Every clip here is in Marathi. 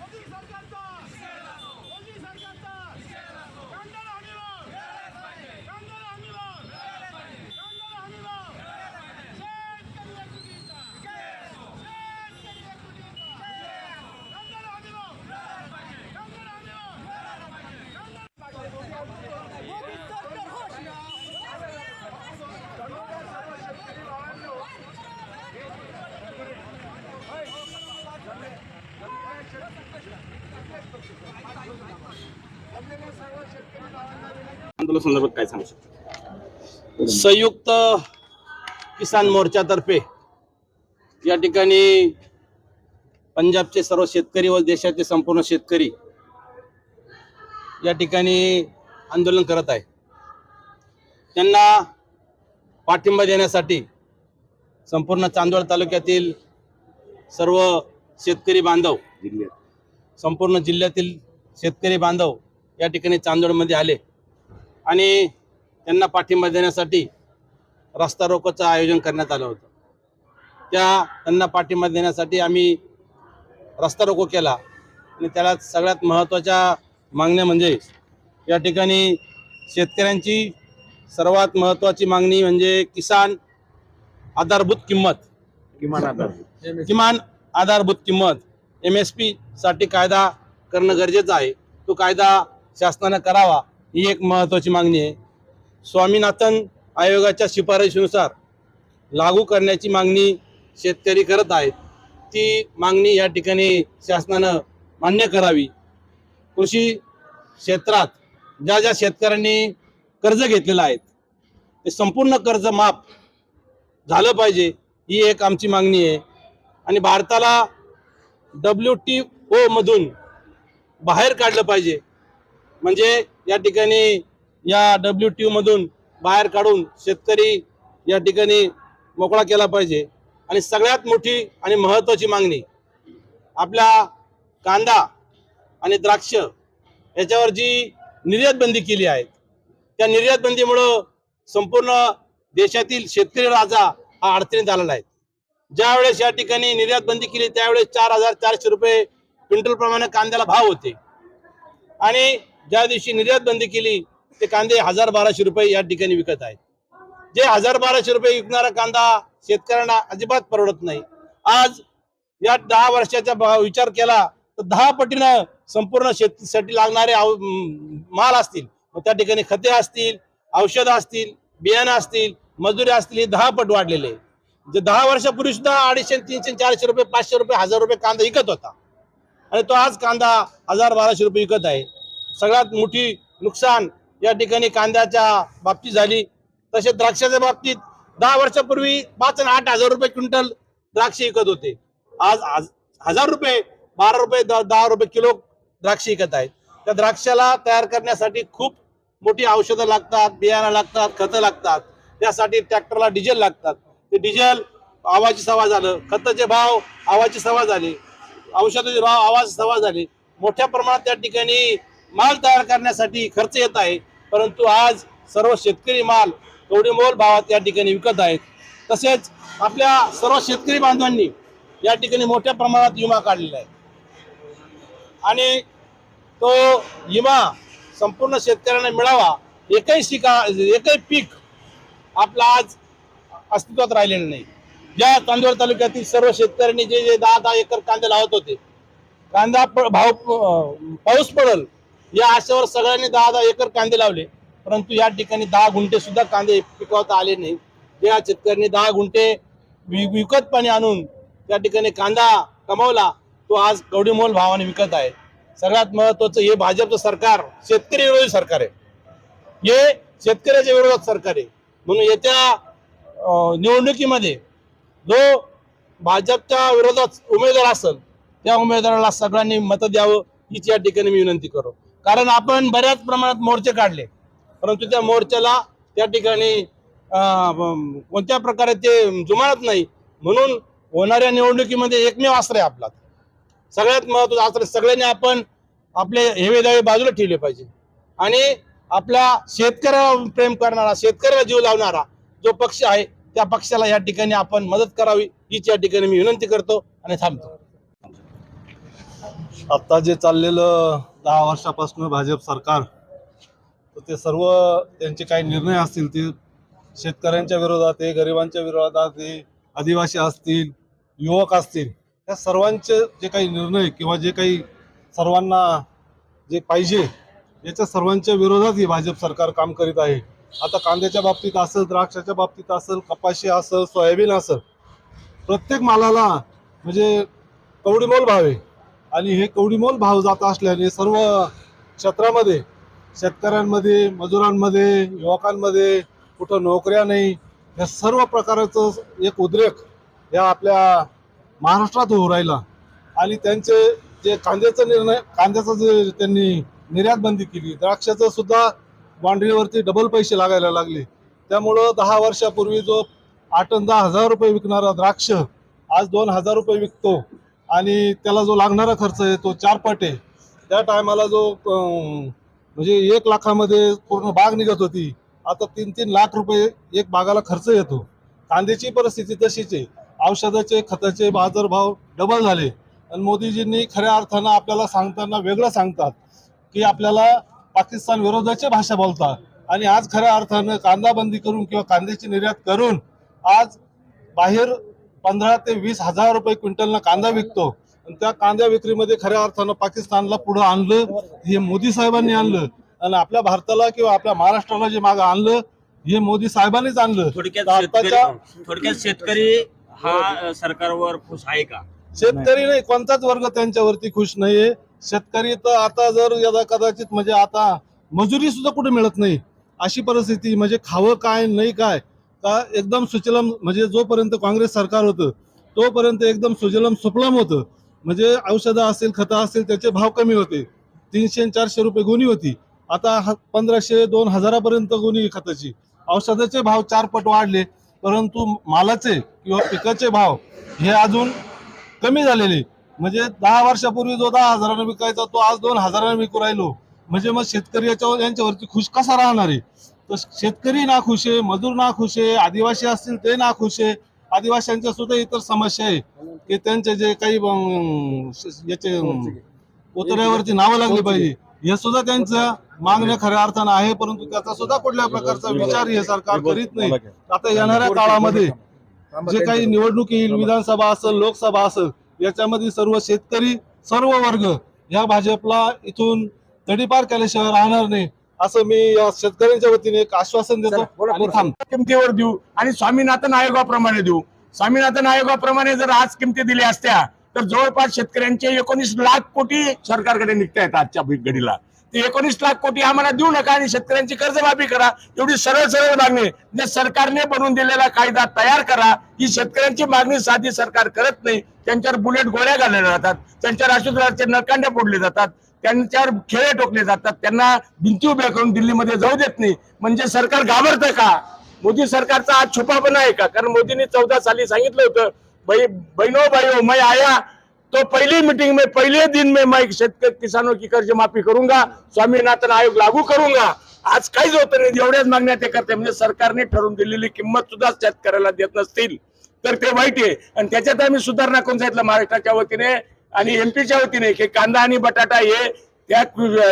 मोदी सरकारचा मोदी सरकारचा कांदा हमीभाव कांदा हमीभाव कांदा हमीभाव शेतकरी एकजुटीचा शेतकरी एकजुटीचा कांदा हमीभाव कांदा हमीभाव मोदी सरकार होश आंदोलन संदर्भात काय सांगू शकता? संयुक्त किसान मोर्चातर्फे या ठिकाणी पंजाबचे सर्व शेतकरी व देशाचे संपूर्ण शेतकरी या ठिकाणी आंदोलन करत आहे त्यांना पाठिंबा देण्यासाठी संपूर्ण चांदवड तालुक्यातील सर्व शेतकरी बांधव संपूर्ण जिल्ह्यातील शेतकरी बांधव या ठिकाणी चांदवडमध्ये आले. आणि त्यांना पाठिंबा देण्यासाठी रस्ता रोकोचं आयोजन करण्यात आलं होतं. त्या त्यांना पाठिंबा देण्यासाठी आम्ही रस्ता रोको केला. आणि त्याला सगळ्यात महत्त्वाच्या मागण्या म्हणजे या ठिकाणी शेतकऱ्यांची सर्वात महत्त्वाची मागणी म्हणजे किसान आधारभूत किंमत. किमान आधार किमान आधारभूत किंमत. एम एस पी साठी कायदा करणं गरजेचं आहे. तो कायदा शासनानं करावा. ही एक महत्त्वाची मागणी आहे. स्वामीनाथन आयोगाच्या शिफारशीनुसार लागू करण्याची मागणी शेतकरी करत आहेत. ती मागणी या ठिकाणी शासनानं मान्य करावी. कृषी क्षेत्रात ज्या ज्या शेतकऱ्यांनी कर्ज घेतलेलं आहे ते संपूर्ण कर्ज माफ झालं पाहिजे ही एक आमची मागणी आहे. आणि भारताला डब्ल्यू टी ओमधून बाहेर काढलं पाहिजे. म्हणजे या ठिकाणी या डब्ल्यू टी मधून बाहेर काढून शेतकरी या ठिकाणी मोकळा केला पाहिजे. आणि सगळ्यात मोठी आणि महत्त्वाची मागणी आपला कांदा आणि द्राक्ष याच्यावर जी निर्यात बंदी केली आहे त्या निर्यात बंदीमुळं संपूर्ण देशातील शेतकरी राजा हा अडचणीत आलेला आहे. ज्यावेळेस या ठिकाणी निर्यात बंदी केली त्यावेळेस चार हजार चारशे रुपये क्विंटल प्रमाणे कांद्याला भाव होते. आणि ज्या दिवशी निर्यात बंदी केली ते कांदे हजार बाराशे रुपये या ठिकाणी विकत आहेत. जे हजार बाराशे रुपये विकणारा कांदा शेतकऱ्यांना अजिबात परवडत नाही. आज या दहा वर्षाचा विचार केला तर दहा पटीनं संपूर्ण शेतीसाठी लागणारे माल असतील. मग त्या ठिकाणी खते असतील औषधं असतील बियाणं असतील मजुरी असतील हे दहा पट वाढलेले. आहे. जे दहा वर्षापूर्वी सुद्धा अडीचशे तीनशे चारशे रुपये पाचशे रुपये हजार रुपये कांदा विकत होता. आणि तो आज कांदा हजार बाराशे रुपये विकत आहे. सगळ्यात मोठी नुकसान या ठिकाणी कांद्याच्या बाबतीत झाली. तसेच द्राक्षाच्या बाबतीत दहा वर्षापूर्वी पाच आणि आठ हजार रुपये क्विंटल द्राक्ष विकत होते. आज हजार रुपये बारा रुपये द- दहा रुपये किलो द्राक्ष विकत आहेत. त्या द्राक्षाला तयार करण्यासाठी खूप मोठी औषधं लागतात बियाणं लागतात खतं लागतात. त्यासाठी ट्रॅक्टरला डिझेल लागतात. ते डिझेल आवाची सवा झालं खताचे भाव आवाची सवा झाली औषधाचे भाव आवाज सवा झाले. मोठ्या प्रमाणात त्या ठिकाणी माल तयार करण्यासाठी खर्च येत आहे परंतु आज सर्व शेतकरी माल मोल भावात या ठिकाणी विकत आहेत. तसेच आपल्या सर्व शेतकरी बांधवांनी या ठिकाणी मोठ्या प्रमाणात विमा काढलेला आहे. आणि तो विमा संपूर्ण शेतकऱ्यांना मिळावा एकही शिका एकही पीक आपला आज अस्तित्वात राहिलेलं नाही. ज्या तांदूळ तालुक्यातील सर्व शेतकऱ्यांनी जे जे दहा दहा एकर कांदे लावत होते कांदा प- भाव पाऊस पडल या आशेवर सगळ्यांनी दहा दहा एकर कांदे लावले. परंतु या ठिकाणी दहा गुंठे सुद्धा कांदे पिकवता आले नाही. या शेतकऱ्यांनी दहा गुंठे विकत पाणी आणून त्या ठिकाणी कांदा कमावला. तो आज कवडीमोल भावाने विकत आहे. सगळ्यात महत्वाचं हे भाजपचं सरकार शेतकरी विरोधी सरकार आहे. हे शेतकऱ्याच्या विरोधात सरकार आहे. म्हणून येत्या निवडणुकीमध्ये जो भाजपच्या विरोधात उमेदवार असेल त्या उमेदवाराला सगळ्यांनी मतं द्यावं हीच या ठिकाणी मी विनंती करू कारण आपण बऱ्याच प्रमाणात मोर्चे काढले. परंतु त्या मोर्चाला त्या ठिकाणी कोणत्या प्रकारे ते जुमानत नाही. म्हणून होणाऱ्या निवडणुकीमध्ये एकमेव आश्रय आहे आपला. सगळ्यात महत्त्वाचा आश्रय सगळ्यांनी आपण आपले हेवे दावे बाजूला ठेवले पाहिजे. आणि आपल्या शेतकऱ्याला प्रेम करणारा शेतकऱ्याला जीव लावणारा जो पक्ष आहे त्या पक्षाला या ठिकाणी आपण मदत करावी हीच या ठिकाणी मी विनंती करतो आणि थांबतो. आत्ता जे चाललेलं दहा वर्षापासून भाजप सरकार. तर ते सर्व त्यांचे काही निर्णय असतील ते शेतकऱ्यांच्या विरोधात आहे गरिबांच्या विरोधात आहे आदिवासी असतील युवक असतील या सर्वांचे जे काही निर्णय किंवा जे काही सर्वांना जे पाहिजे याच्या सर्वांच्या विरोधात ही भाजप सरकार काम करीत आहे. आता कांद्याच्या बाबतीत असेल द्राक्षाच्या बाबतीत असेल कपाशी असेल सोयाबीन असेल प्रत्येक मालाला म्हणजे कवडीमोल भाव आहे. आणि हे कवडीमोल भाव जात असल्याने सर्व क्षेत्रामध्ये शेतकऱ्यांमध्ये मजुरांमध्ये युवकांमध्ये कुठं नोकऱ्या नाही या सर्व प्रकारचं एक उद्रेक या आपल्या महाराष्ट्रात होऊ राहिला. आणि त्यांचे जे कांद्याचा निर्णय कांद्याचं जे त्यांनी निर्यात बंदी केली द्राक्षाचं सुद्धा बाँड्रीवरती डबल पैसे लागायला लागले. त्यामुळं दहा वर्षापूर्वी जो आठ आणि दहा हजार रुपये विकणारा द्राक्ष आज दोन हजार रुपये विकतो. आणि त्याला जो लागणारा खर्च आहे तो चार पट आहे. त्या टायमाला जो म्हणजे एक लाखामध्ये पूर्ण बाग निघत होती. आता तीन तीन लाख रुपये एक बागाला खर्च येतो. कांद्याची परिस्थिती तशीच आहे. औषधाचे खताचे बाजारभाव डबल झाले. आणि मोदीजींनी खऱ्या अर्थानं आपल्याला सांगताना वेगळं सांगतात की आपल्याला पाकिस्तान विरोधाची भाषा बोलतात. आणि आज खऱ्या अर्थानं कांदा बंदी करून किंवा कांद्याची निर्यात करून आज बाहेर पंधरा ते वीस हजार रुपये क्विंटलनं कांदा विकतो. आणि त्या कांद्या विक्रीमध्ये खऱ्या अर्थानं पाकिस्तानला पुढं आणलं हे मोदी साहेबांनी आणलं. आणि आपल्या भारताला किंवा आपल्या महाराष्ट्राला जे मागं आणलं हे मोदी साहेबांनीच आणलं. थोडक्यात शेतकरी हा सरकारवर खुश आहे का? शेतकरी नाही कोणताच वर्ग त्यांच्यावरती खुश नाहीये. शेतकरी तर आता जर यदा कदाचित म्हणजे आता मजुरी सुद्धा कुठे मिळत नाही. अशी परिस्थिती म्हणजे खावं काय नाही काय का एकदम सुचलम म्हणजे जोपर्यंत काँग्रेस सरकार होतं तोपर्यंत एकदम सुजलम सुफलम होतं. म्हणजे औषधं असतील खतं असतील त्याचे भाव कमी होते. तीनशे चारशे रुपये गुणी होती. आता पंधराशे दोन हजारापर्यंत गुणी खताची. औषधाचे भाव चार पट वाढले परंतु मालाचे किंवा पिकाचे भाव हे अजून कमी झालेले. म्हणजे दहा वर्षापूर्वी जो दहा हजारानं विकायचा तो आज दोन हजारानं विकू राहिलो. म्हणजे मग शेतकरी याच्यावर यांच्यावरती खुश कसा राहणार आहे? तर शेतकरी ना खुश आहे मजूर ना खुश आहे आदिवासी असतील ते ना खुश आहे. आदिवासींच्या सुद्धा इतर समस्या आहे की त्यांचे जे काही याचे अं, उतऱ्यावरती नावं लागली पाहिजे. हे सुद्धा त्यांचं मागण्या खऱ्या अर्थानं आहे परंतु त्याचा सुद्धा कुठल्या प्रकारचा विचार हे सरकार करीत नाही. आता येणाऱ्या काळामध्ये जे काही निवडणूक येईल विधानसभा असेल लोकसभा असेल याच्यामध्ये सर्व शेतकरी सर्व वर्ग या भाजपला इथून तडीपार केल्याशिवाय राहणार नाही. असं मी या शेतकऱ्यांच्या वतीने एक आश्वासन देतो आणि थांब. किमतीवर देऊ आणि स्वामीनाथन आयोगाप्रमाणे देऊ. स्वामीनाथन आयोगाप्रमाणे जर आज किमती दिल्या असत्या तर जवळपास शेतकऱ्यांचे एकोणीस लाख कोटी सरकारकडे निघता येतात आजच्या घडीला. ते एकोणीस लाख कोटी आम्हाला देऊ नका आणि शेतकऱ्यांची कर्जमाफी करा. एवढी सरळ सरळ मागणी. जे सरकारने बनवून दिलेला कायदा तयार करा. ही शेतकऱ्यांची मागणी साधी सरकार करत नाही. त्यांच्यावर बुलेट गोळ्या घालल्या जातात. त्यांच्यावर आशुतोषाचे नरकांड्या फोडले जातात. त्यांच्यावर खेळे टोकले जातात. त्यांना भिंती उभ्या करून दिल्लीमध्ये जाऊ देत नाही. म्हणजे सरकार घाबरतं का? मोदी सरकारचा आज छुपापणा आहे का? कारण मोदींनी चौदा साली सांगितलं होतं भाई बहिणो भाइयों मैं आया तो पहली मीटिंग में पहले दिन में मैं शेतकरी किसानों की कर्ज माफी करूंगा स्वामीनाथन आयोग लागू करूंगा. आज काहीच होत नाही. एवढ्याच मागण्या ते करते म्हणजे सरकारने ठरवून दिलेली किंमत सुद्धा शेतकऱ्याला देत नसतील. तर ते वाईट आहे. आणि त्याच्यात आम्ही सुधारणा करून सांगितलं महाराष्ट्राच्या वतीने आणि एमपीच्या वतीने की कांदा आणि बटाटा हे त्या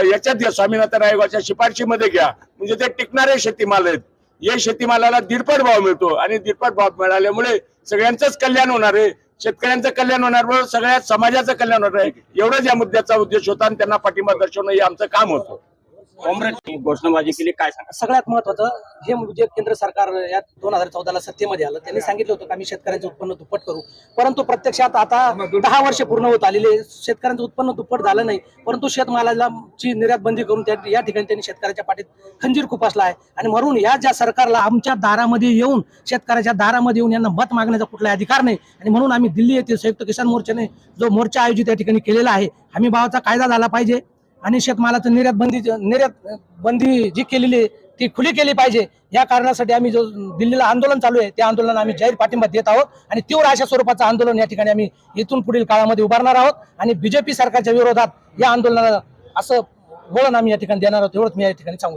याच्यात घ्या स्वामीनाथन आयोगाच्या शिफारशीमध्ये घ्या. म्हणजे ते टिकणारे शेतीमाल आहेत. हे शेतीमालाला दीडपट भाव मिळतो आणि दीडपट भाव मिळाल्यामुळे सगळ्यांचंच कल्याण होणार आहे. शेतकऱ्यांचं कल्याण होणार बरोबर सगळ्या समाजाचं कल्याण होणार आहे. एवढंच या मुद्द्याचा उद्देश होता आणि त्यांना पाठिंबा दर्शवणं हे आमचं काम होतं. कॉम्रेड घोषणाबाजी केली काय सांगा? सगळ्यात महत्वाचं हे जे केंद्र सरकार या दोन हजार चौदाला सत्तेमध्ये आलं त्यांनी सांगितलं होतं की आम्ही शेतकऱ्यांचं उत्पन्न दुप्पट करू. परंतु प्रत्यक्षात आता दहा वर्ष पूर्ण होत आलेले शेतकऱ्यांचं उत्पन्न दुप्पट झालं नाही. परंतु शेतमालाला ची निर्यात बंदी करून त्या या ठिकाणी त्यांनी शेतकऱ्याच्या पाठीत खंजीर खुपासला आहे. आणि म्हणून या ज्या सरकारला आमच्या दारामध्ये येऊन शेतकऱ्याच्या दारामध्ये येऊन यांना मत मागण्याचा कुठलाही अधिकार नाही. आणि म्हणून आम्ही दिल्ली येथील संयुक्त किसान मोर्चाने जो मोर्चा आयोजित या ठिकाणी केलेला आहे हमी भावाचा कायदा झाला पाहिजे. आणि शेतमालाचं निर्यात बंदी निर्यात बंदी जी केलेली आहे ती खुली केली पाहिजे. या कारणासाठी आम्ही जो दिल्लीला आंदोलन चालू आहे त्या आंदोलनाला आम्ही जाहीर पाठिंबा देत आहोत आणि तीव्र अशा स्वरूपाचं आंदोलन या ठिकाणी आम्ही इथून पुढील काळामध्ये उभारणार आहोत आणि बीजेपी सरकारच्या विरोधात या आंदोलनाला असं वळण आम्ही या ठिकाणी देणार आहोत एवढंच मी या ठिकाणी सांगू